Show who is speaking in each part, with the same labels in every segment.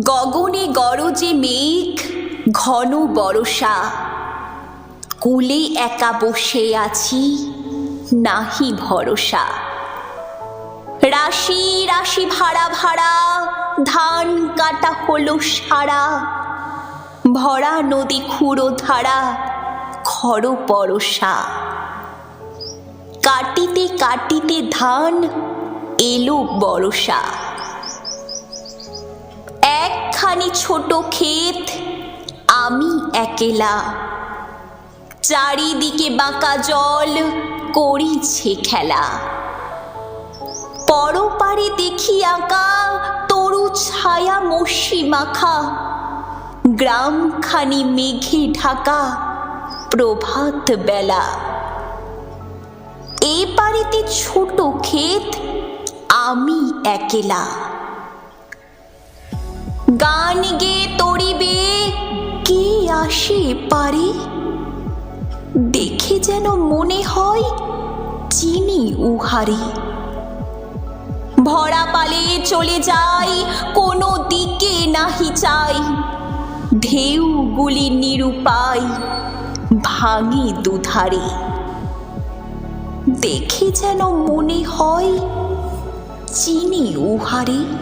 Speaker 1: গগনে গরজে মেঘ, ঘন বরষা। কুলে একা বসে আছি, নাহি ভরসা। রাশি রাশি ভাড়া ভাড়া, ধান কাটা হলো সারা। ভরা নদী খুঁড়ো ধারা খর পরশা কাটিতে কাটিতে ধান এলো বরসা। একখানি ছোট ক্ষেত, আমি একেলা। চারিদিকে বাঁকা জল করিছে খেলা। পরপারে দেখি আঁকা তরু ছায়া মসি মাখা। গ্রামখানি মেঘে ঢাকা প্রভাত বেলা। এ বাড়িতে ছোট ক্ষেত, আমি একেলা। গান গে তরিবে কে আসে পারে? দেখে যেন মনে হয় চিনি উহারে। ভরা পালে চলে যাই, কোনো দিকে নাহি চাই। ঢেউগুলি নিরুপায় ভাঙে দুধারে। দেখে যেন মনে হয় চিনি উহারে।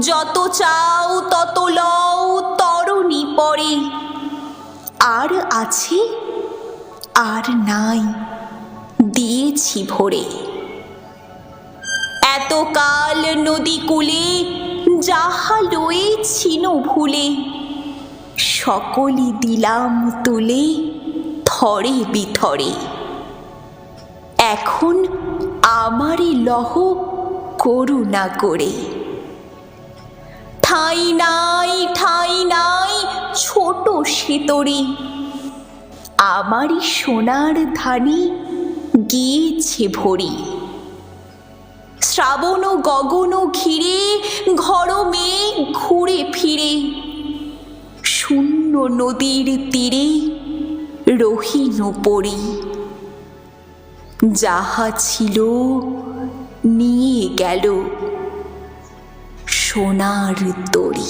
Speaker 1: যত চাও তত লও, তরণী পরে। আর আছে, আর নাই, দিয়েছি ভরে। এতকাল নদী কূলে যাহা লয়েছিল ভুলে, সকলই দিলাম তুলে থরে বিথরে। এখন আমারই লহ করুণা করে। ঠাই নাই ঠাই নাই, ছোট সেতরে। আমারই সোনার ধানি গিয়েছে ভরি। শ্রাবণ গগন ঘিরে, ঘর মেঘ ঘুরে ফিরে। শূন্য নদীর তীরে রহিন পড়ি। যাহা ছিল নিয়ে গেল। সোনার তরী